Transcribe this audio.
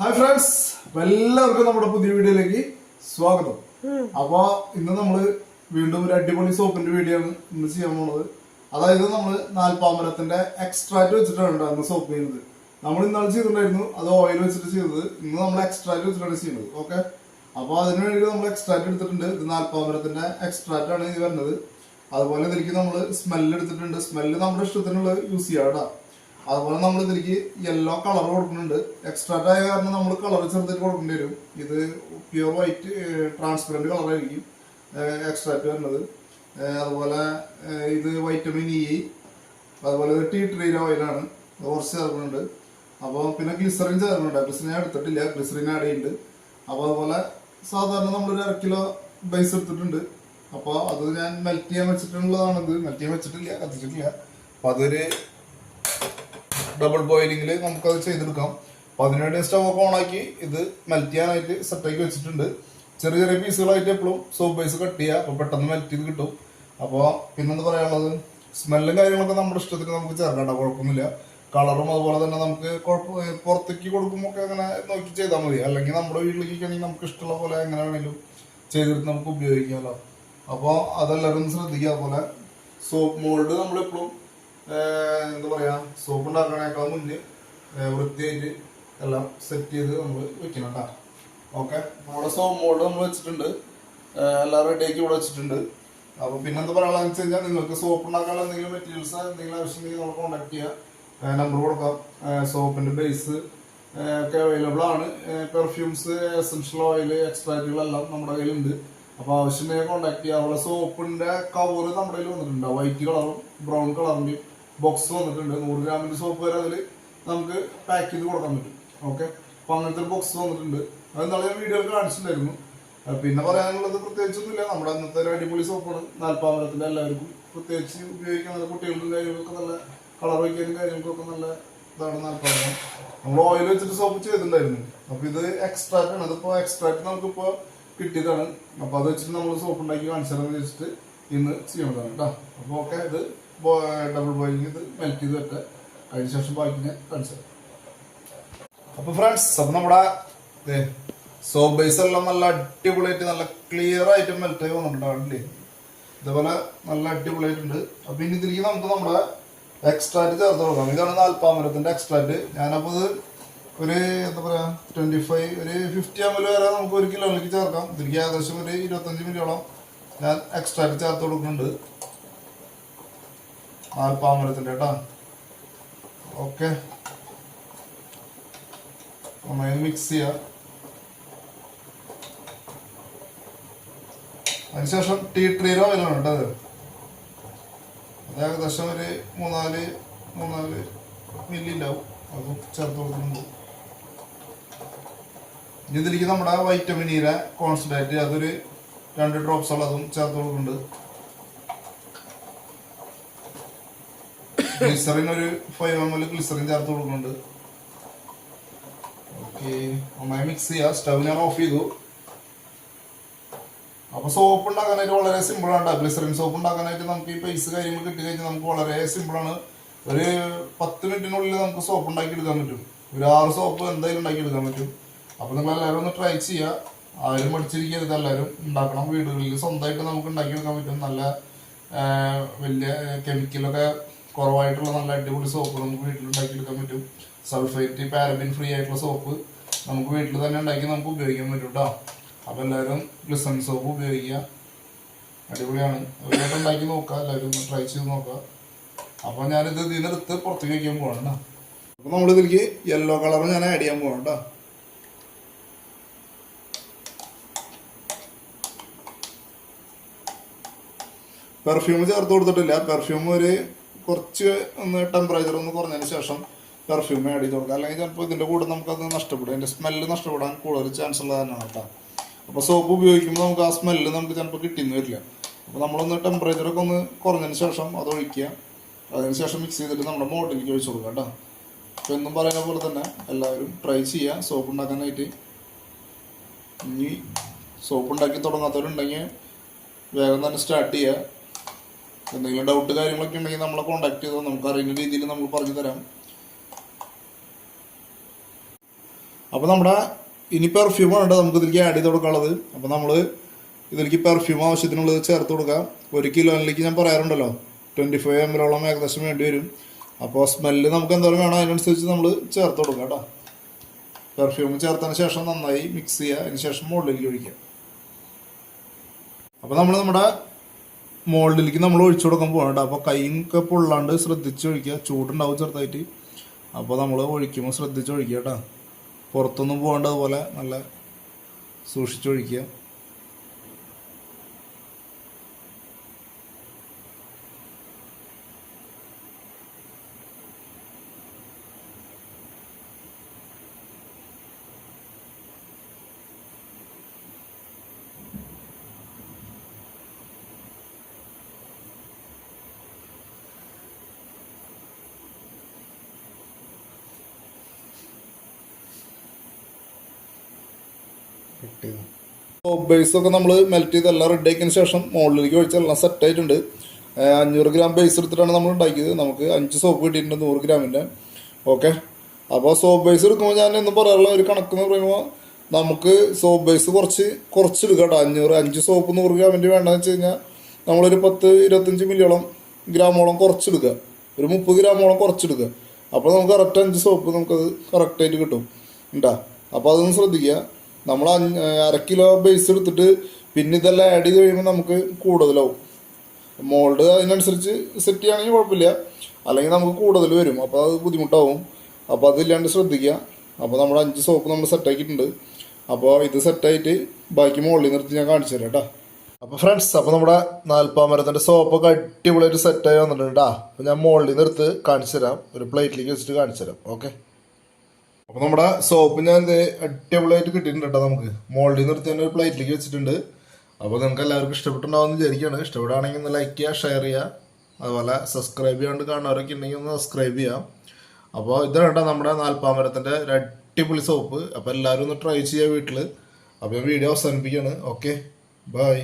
Hi friends എല്ലാവർക്കും നമ്മുടെ പുതിയ വീഡിയോയിലേക്ക് സ്വാഗതം. അപ്പൊ ഇന്ന് നമ്മൾ വീണ്ടും ഒരു അടിപൊളി സോപ്പിന്റെ വീഡിയോ ആണ് ഇന്ന് ചെയ്യാൻ പോണത്. അതായത് നമ്മൾ നാൽപ്പാമരത്തിന്റെ എക്സ്ട്രാക്ട് വെച്ചിട്ടാണ് ഉണ്ടായിരുന്ന സോപ്പ് ചെയ്യുന്നത്. നമ്മൾ ഇന്നാൾ ചെയ്തിട്ടുണ്ടായിരുന്നു അത് ഓയിൽ വെച്ചിട്ട് ചെയ്തത്. ഇന്ന് നമ്മൾ എക്സ്ട്രാക്ട് വെച്ചിട്ടാണ് ചെയ്യുന്നത് ഓക്കെ അപ്പൊ അതിനു വേണ്ടി നമ്മൾ എക്സ്ട്രാക്ട് എടുത്തിട്ടുണ്ട്. ഇത് നാൽപ്പാമരത്തിന്റെ എക്സ്ട്രാക്ട് ആണ് ഇത് വരുന്നത്. അതുപോലെ ഇതിലേക്ക് നമ്മൾ സ്മെല്ല് എടുത്തിട്ടുണ്ട്. സ്മെല്ല് നമ്മുടെ ഇഷ്ടത്തിനുള്ള യൂസ് ചെയ്യാം കേട്ടോ. അതുപോലെ നമ്മൾ ഇതിലേക്ക് യെല്ലോ കളർ കൊടുക്കുന്നുണ്ട്. എക്സ്ട്രാ ആയ കാരണം നമ്മൾ കളർ ചെറുതായിട്ട് കൊടുക്കേണ്ടി വരും. ഇത് പ്യുവർ വൈറ്റ് ട്രാൻസ്പെറന്റ് കളറായിരിക്കും എക്സ്ട്രാക്റ്റ് വരുന്നത്. അതുപോലെ ഇത് വൈറ്റമിൻ ഇ അതുപോലെ ഒരു ടീ ട്രീ ഓയിലാണ് കുറച്ച് ചേർക്കുന്നുണ്ട്. അപ്പോൾ പിന്നെ ഗ്ലിസറിൻ ചേർക്കുന്നുണ്ട്. ഗ്ലിസറിൻ എടുത്തിട്ടില്ല. ഗ്ലിസറിൻ ആഡ് ചെയ്യുന്നുണ്ട്. അപ്പോൾ അതുപോലെ സാധാരണ നമ്മളൊരു അര കിലോ ബൈസ് എടുത്തിട്ടുണ്ട്. അപ്പോൾ അത് ഞാൻ മെൽറ്റ് ചെയ്യാൻ വെച്ചിട്ടുള്ളതാണിത്. മെൽറ്റ് ചെയ്യാൻ വെച്ചിട്ടില്ല കത്തിച്ചിട്ടില്ല. അപ്പോൾ അതൊരു ഡബിൾ ബോയിലിംഗിൽ നമുക്കത് ചെയ്തെടുക്കാം. അപ്പോൾ അതിനുവേണ്ടി സ്റ്റവ് ഒക്കെ ഓണാക്കി ഇത് മെൽറ്റ് ചെയ്യാനായിട്ട് സെറ്റാക്കി വെച്ചിട്ടുണ്ട്. ചെറിയ ചെറിയ പീസുകളായിട്ട് എപ്പോഴും സോപ്പ് ബേസ് കട്ട് ചെയ്യുക അപ്പോൾ പെട്ടെന്ന് മെൽറ്റ് ചെയ്ത് കിട്ടും. അപ്പോൾ പിന്നെന്താ പറയാനുള്ളത്? സ്മെല്ലും കാര്യങ്ങളൊക്കെ നമ്മുടെ ഇഷ്ടത്തിന് നമുക്ക് ചേർക്കണ്ട കുഴപ്പമൊന്നുമില്ല. കളറും അതുപോലെ തന്നെ നമുക്ക് പുറത്തേക്ക് കൊടുക്കുമ്പോൾ ഒക്കെ അങ്ങനെ നോക്കി ചെയ്താൽ മതി. അല്ലെങ്കിൽ നമ്മുടെ വീട്ടിലേക്ക് ആണെങ്കിൽ നമുക്ക് ഇഷ്ടമുള്ള പോലെ എങ്ങനെ വേണമെങ്കിലും ചെയ്തിട്ട് നമുക്ക് ഉപയോഗിക്കാമല്ലോ അപ്പോൾ അതെല്ലാവരും ശ്രദ്ധിക്കുക. അതുപോലെ സോപ്പ് മോൾഡ് നമ്മളെപ്പോഴും എന്താ പറയാ സോപ്പ് ഉണ്ടാക്കണേക്കാൾ മുന്നേ വൃത്തിയായിട്ട് എല്ലാം സെറ്റ് ചെയ്ത് നമ്മൾ വെക്കണം കേട്ടോ ഓക്കെ നമ്മുടെ സോപ്പ് മോൾഡ് നമ്മൾ വെച്ചിട്ടുണ്ട്. എല്ലാം റെഡിയാക്കി ഇവിടെ വെച്ചിട്ടുണ്ട്. അപ്പോൾ പിന്നെ എന്താ പറയാനുള്ളതെന്ന് വെച്ച് കഴിഞ്ഞാൽ നിങ്ങൾക്ക് സോപ്പ് ഉണ്ടാക്കാനുള്ള എന്തെങ്കിലും മെറ്റീരിയൽസ് എന്തെങ്കിലും ആവശ്യമുണ്ടെങ്കിൽ നമ്മൾ കോൺടാക്ട് ചെയ്യുക നമ്പർ കൊടുക്കാം. സോപ്പിന്റെ ബേസ് ഒക്കെ അവൈലബിൾ ആണ്. പെർഫ്യൂംസ് എസൻഷ്യൽ ഓയിൽ എക്സ്ട്രാക്റ്റുകളെല്ലാം നമ്മുടെ കയ്യിലുണ്ട്. അപ്പോൾ ആവശ്യമുണ്ടെങ്കിൽ കോൺടാക്ട് ചെയ്യുക അവിടെ സോപ്പിന്റെ കവറ് നമ്മുടെ കയ്യിൽ വന്നിട്ടുണ്ട്. വൈറ്റ് കളറും ബ്രൗൺ കളറിന്റെയും ബോക്സ് വന്നിട്ടുണ്ട്. നൂറ് ഗ്രാമിന്റെ സോപ്പ് വരെ അതിൽ നമുക്ക് പാക്ക് ചെയ്ത് കൊടുക്കാൻ പറ്റും. ഓക്കെ അപ്പൊ അങ്ങനത്തെ ഒരു ബോക്സ് വന്നിട്ടുണ്ട്. അത് നാളെ ഞാൻ വീഡിയോയിൽ കാണിച്ചിട്ടുണ്ടായിരുന്നു. പിന്നെ പറയാനുള്ളത് പ്രത്യേകിച്ചൊന്നുമില്ല. നമ്മുടെ അന്നത്തെ ഒരു അടിപൊളി സോപ്പാണ് നാൽപ്പാമരത്തിന്റെ എല്ലാവർക്കും പ്രത്യേകിച്ച് ഉപയോഗിക്കാൻ കുട്ടികൾക്കും കാര്യങ്ങളൊക്കെ നല്ല കളർ വയ്ക്കാനും കാര്യങ്ങൾക്കൊക്കെ നല്ല ഇതാണ് നാൽപ്പാമരം. നമ്മൾ ഓയിൽ വെച്ചിട്ട് സോപ്പ് ചെയ്തിട്ടുണ്ടായിരുന്നു. അപ്പൊ ഇത് എക്സ്ട്രാക്ട് ആണ്. അതിപ്പോ എക്സ്ട്രാക്ട് നമുക്കിപ്പോ കിട്ടിയതാണ്. അപ്പൊ അത് വെച്ചിട്ട് നമ്മൾ സോപ്പ് ഉണ്ടാക്കി കാണിച്ചാലെന്ന് വെച്ചിട്ട് ഇന്ന് ചെയ്യേണ്ടതാണ് കേട്ടോ. അപ്പൊ ഓക്കെ ഇത് ഡബിൾ ബോയിലിംഗ് ഇത് മെൽറ്റ് ചെയ്ത് വെക്കുക. അതിന് ശേഷം ബാക്കിന് ഞാൻ അപ്പോൾ അപ്പൊ ഫ്രണ്ട്സ് അപ്പൊ നമ്മുടെ സോപ്പ് ബേസ് എല്ലാം നല്ല അടിപൊളിയായിട്ട് നല്ല ക്ലിയർ ആയിട്ട് മെൽറ്റ് ആയി വന്നിട്ടുണ്ടാവില്ലേ ഇതേപോലെ നല്ല അടിപൊളിയായിട്ടുണ്ട്. അപ്പൊ ഇനി ഇതിലേക്ക് നമുക്ക് നമ്മുടെ എക്സ്ട്രാറ്റ് ചേർത്ത് കൊടുക്കാം. ഇതാണ് നാൽപ്പാമരത്തിന്റെ എക്സ്ട്രാറ്റ് ഞാനപ്പോൾ ഇത് ഒരു എന്താ പറയുക ട്വന്റി ഫൈവ് ഒരു ഫിഫ്റ്റി എം എൽ വരെ നമുക്ക് ഒരു കിലോയിലേക്ക് ചേർക്കാം. ഇതിലേക്ക് ഏകദേശം ഒരു ഇരുപത്തഞ്ച് മില്ലിയോളം ഞാൻ എക്സ്ട്രാറ്റ് ചേർത്ത് കൊടുക്കുന്നുണ്ട്. നാൽപ്പാമരത്തിന്റെ കേട്ടോ. ഓക്കെ. നന്നായി മിക്സ് ചെയ്യുക അതിനുശേഷം ടീ ട്രീലോ വരുന്നു കേട്ടോ അത്. അത് ഏകദേശം ഒരു മൂന്നാൽ മൂന്നാൽ മില്ലി ഉണ്ടാവും. അതും ചേർത്ത് കൊടുക്കുന്നുണ്ട്. ഇതിലേക്ക് നമ്മുടെ വൈറ്റമിൻ ഇര കോൺസെൻട്രേറ്റ് അതൊരു രണ്ട് ഡ്രോപ്സ് ഉള്ളതും ചേർത്ത് കൊടുക്കുന്നുണ്ട്. ഗ്ലിസറിൻ ഒരു ഫൈവ് എം എൽ ഗ്ലിസറിൻ ചേർത്ത് കൊടുക്കുന്നുണ്ട്. ഓക്കെ നന്നായി മിക്സ് ചെയ്യുക സ്റ്റവ് ഞാൻ ഓഫ് ചെയ്തു. അപ്പൊ സോപ്പ് ഉണ്ടാക്കാനായിട്ട് വളരെ സിമ്പിൾ ആണ് ഗ്ലിസറിൻ സോപ്പ് ഉണ്ടാക്കാനായിട്ട് നമുക്ക് ഈ പൈസ കാര്യങ്ങൾ കിട്ടി കഴിഞ്ഞാൽ നമുക്ക് വളരെ സിമ്പിൾ ആണ്. ഒരു പത്ത് മിനിറ്റിനുള്ളിൽ നമുക്ക് സോപ്പ് ഉണ്ടാക്കി എടുക്കാൻ പറ്റും. ഒരു ആറ് സോപ്പ് എന്തായാലും ഉണ്ടാക്കി എടുക്കാൻ പറ്റും. അപ്പൊ നിങ്ങൾ എല്ലാവരും ഒന്ന് ട്രൈ ചെയ്യുക ആരും പഠിച്ചിരിക്കരുത് എല്ലാവരും. ഉണ്ടാക്കണം. വീടുകളിൽ സ്വന്തമായിട്ട് നമുക്ക് ഉണ്ടാക്കി എടുക്കാൻ പറ്റും. നല്ല വലിയ കെമിക്കലൊക്കെ കുറവായിട്ടുള്ള നല്ല അടിപൊളി സോപ്പ് നമുക്ക് എടുക്കാൻ പറ്റും. സൾഫേറ്റ് പാരബിൻ ഫ്രീ ആയിട്ടുള്ള സോപ്പ് നമുക്ക് വീട്ടിൽ തന്നെ ഉണ്ടാക്കി നമുക്ക് ഉപയോഗിക്കാൻ പറ്റും കേട്ടോ അപ്പൊ എല്ലാവരും ഗ്ലിസൺ സോപ്പ് ഉപയോഗിക്കുക. അടിപൊളിയാണ്. അവരായിട്ട് ഉണ്ടാക്കി നോക്കുക. എല്ലാവരും ട്രൈ ചെയ്ത് നോക്കുക. അപ്പൊ ഞാനിത് ഇതിൽ പുറത്ത് വയ്ക്കാൻ പോകണം കേട്ടോ അപ്പൊ നമ്മൾ ഇതിലേക്ക് യെല്ലോ കളർ ഞാൻ ആഡ് ചെയ്യാൻ പോകണം കേട്ടോ പെർഫ്യൂം ചേർത്ത് കൊടുത്തിട്ടില്ല. പെർഫ്യൂം ഒരു കുറച്ച് ഒന്ന് ടെമ്പറേച്ചർ ഒന്ന് കുറഞ്ഞതിന് ശേഷം പെർഫ്യൂം ആഡ് ചെയ്ത് കൊടുക്കുക. അല്ലെങ്കിൽ ചിലപ്പോൾ ഇതിന്റെ കൂടെ നമുക്കത് നഷ്ടപ്പെടും. അതിന്റെ സ്മെല്ല് നഷ്ടപ്പെടാൻ കൂടുതൽ ചാൻസ് ഉള്ളതാണ് കേട്ടോ. അപ്പോൾ സോപ്പ് ഉപയോഗിക്കുമ്പോൾ നമുക്ക് ആ സ്മെല്ല് നമുക്ക് ചിലപ്പോൾ കിട്ടിയെന്ന് വരില്ല. അപ്പോൾ നമ്മളൊന്ന് ടെമ്പറേച്ചറൊക്കെ ഒന്ന് കുറഞ്ഞതിന് ശേഷം അത് ഒഴിക്കുക. അതിന് ശേഷം മിക്സ് ചെയ്തിട്ട് നമ്മുടെ മോട്ടിലേക്ക് ഒഴിച്ചു കൊടുക്കുക കേട്ടോ. അപ്പോൾ എന്നും പറയുന്ന പോലെ തന്നെ എല്ലാവരും ട്രൈ ചെയ്യുക. സോപ്പ് ഉണ്ടാക്കാനായിട്ട്. ഇനി സോപ്പ് ഉണ്ടാക്കി തുടങ്ങാത്തവരുണ്ടെങ്കിൽ വേഗം തന്നെ സ്റ്റാർട്ട് ചെയ്യുക. എന്തെങ്കിലും ഡൗട്ട് കാര്യങ്ങളൊക്കെ ഉണ്ടെങ്കിൽ നമ്മളെ കോൺടാക്ട് ചെയ്താൽ നമുക്ക് അറിയുന്ന രീതിയിൽ നമ്മൾ പറഞ്ഞു തരാം. അപ്പോൾ നമ്മുടെ ഇനി പെർഫ്യൂമാണ് ഉണ്ട് നമുക്ക് ഇതിലേക്ക് ആഡ് ചെയ്ത് കൊടുക്കാനുള്ളത്. അപ്പോൾ നമ്മൾ ഇതിലേക്ക് പെർഫ്യൂം ആവശ്യത്തിനുള്ളത് ചേർത്ത് കൊടുക്കാം. ഒരു കിലോയിലേക്ക് ഞാൻ പറയാറുണ്ടല്ലോ ട്വന്റി ഫൈവ് എം എല്ലോളം ഏകദേശം വേണ്ടി വരും. അപ്പോൾ സ്മെല്ല് നമുക്ക് എന്തോരം വേണം. അതിനനുസരിച്ച് നമ്മൾ ചേർത്ത് കൊടുക്കാം കേട്ടോ. പെർഫ്യൂം ചേർത്തതിന് ശേഷം നന്നായി മിക്സ് ചെയ്യുക. അതിന് ശേഷം മുകളിലേക്ക് ഒഴിക്കുക. അപ്പോൾ നമ്മൾ നമ്മുടെ മുകളിലേക്ക് നമ്മൾ ഒഴിച്ചു കൊടുക്കാൻ പോകണ്ട അപ്പോൾ കൈയൊക്കെ പൊള്ളാണ്ട് ശ്രദ്ധിച്ച് ഒഴിക്കുക. ചൂടുണ്ടാവും ചെറുതായിട്ട്. അപ്പോൾ നമ്മൾ ഒഴിക്കുമ്പോൾ ശ്രദ്ധിച്ച് ഒഴിക്കുക കേട്ടോ. പുറത്തൊന്നും പോകേണ്ട അതുപോലെ നല്ല സൂക്ഷിച്ചൊഴിക്കുക ബേസ് ഒക്കെ നമ്മൾ മെൽറ്റ് ചെയ്ത് എല്ലാം റെഡി ആക്കിയതിന് ശേഷം മുകളിലേക്ക് ഒഴിച്ച് എല്ലാം സെറ്റ് ആയിട്ടുണ്ട്. ഏഹ് അഞ്ഞൂറ് ഗ്രാം ബേസ് എടുത്തിട്ടാണ് നമ്മൾ ഉണ്ടാക്കിയത്. നമുക്ക് അഞ്ച് സോപ്പ് കിട്ടിയിട്ടുണ്ട് നൂറ് ഗ്രാമിന്റെ ഓക്കെ അപ്പോൾ സോപ്പ് ബേസ് എടുക്കുമ്പോൾ ഞാൻ എന്ന് പറയാനുള്ള ഒരു കണക്ക് എന്ന് പറയുമ്പോൾ നമുക്ക് സോപ്പ് ബേസ് കുറച്ച് കുറച്ചെടുക്കുക കേട്ടോ. അഞ്ഞൂറ് അഞ്ച് സോപ്പ് നൂറ് ഗ്രാമിന്റെ വേണ്ടെന്ന് വെച്ച് കഴിഞ്ഞാൽ നമ്മളൊരു പത്ത് ഇരുപത്തഞ്ച് മില്ലിയോളം ഗ്രാമോളം കുറച്ചെടുക്കുക ഒരു മുപ്പത് ഗ്രാമോളം കുറച്ചെടുക്കുക അപ്പോൾ നമുക്ക് കറക്റ്റ് അഞ്ച് സോപ്പ് നമുക്കത് കറക്റ്റായിട്ട് കിട്ടും. ഉണ്ടാ? അപ്പോൾ അതൊന്ന് ശ്രദ്ധിക്കുക. നമ്മൾ അര കിലോ ബേസ് എടുത്തിട്ട് പിന്നെ ഇതെല്ലാം ആഡ് ചെയ്ത് കഴിയുമ്പോൾ നമുക്ക് കൂടുതലാവും. മോൾഡ് അതിനനുസരിച്ച് സെറ്റ് ചെയ്യുകയാണെങ്കിൽ കുഴപ്പമില്ല. അല്ലെങ്കിൽ നമുക്ക് കൂടുതൽ വരും. അപ്പോൾ അത് ബുദ്ധിമുട്ടാവും. അപ്പോൾ അതില്ലാണ്ട് ശ്രദ്ധിക്കുക. അപ്പോൾ നമ്മൾ അഞ്ച് സോപ്പ് നമ്മൾ സെറ്റാക്കിയിട്ടുണ്ട് അപ്പോൾ ഇത് സെറ്റായിട്ട് ബാക്കി മുകളിൽ നിർത്തി ഞാൻ കാണിച്ചു തരാം കേട്ടോ അപ്പോൾ ഫ്രണ്ട്സ് അപ്പോൾ നമ്മുടെ നാൽപ്പാമരത്തിന്റെ സോപ്പൊക്കെ അടിപൊളിയായിട്ട് സെറ്റായി വന്നിട്ടുണ്ട് കേട്ടോ അപ്പോൾ ഞാൻ മുകളിൽ നിർത്ത് കാണിച്ചു തരാം. ഒരു പ്ലേറ്റിലേക്ക് വെച്ചിട്ട് കാണിച്ചു തരാം. ഓക്കെ അപ്പോൾ നമ്മുടെ സോപ്പ് ഞാൻ അടിപൊളിയായിട്ട് കിട്ടിയിട്ടുണ്ട് കേട്ടോ നമുക്ക്. മോൾഡിൽ നിർത്തി തന്നെ ഒരു പ്ലേറ്റിലേക്ക് വെച്ചിട്ടുണ്ട്. അപ്പോൾ നിങ്ങൾക്ക് എല്ലാവർക്കും ഇഷ്ടപ്പെട്ടുണ്ടാവുമെന്ന് വിചാരിക്കുകയാണ്. ഇഷ്ടപ്പെടുകയാണെങ്കിൽ ഒന്ന് ലൈക്ക് ചെയ്യുക ഷെയർ ചെയ്യുക. അതുപോലെ സബ്സ്ക്രൈബ് ചെയ്യാണ്ട് കാണുന്നവരൊക്കെ ഉണ്ടെങ്കിൽ ഒന്ന് സബ്സ്ക്രൈബ് ചെയ്യാം അപ്പോൾ ഇതാണ് കേട്ടോ നമ്മുടെ നാൽപ്പാമരത്തിന്റെ ഒരു അടിപൊളി സോപ്പ്. അപ്പോൾ എല്ലാവരും ഒന്ന് ട്രൈ ചെയ്യുക വീട്ടിൽ അപ്പോൾ വീഡിയോ അവസാനിപ്പിക്കുകയാണ്. Okay bye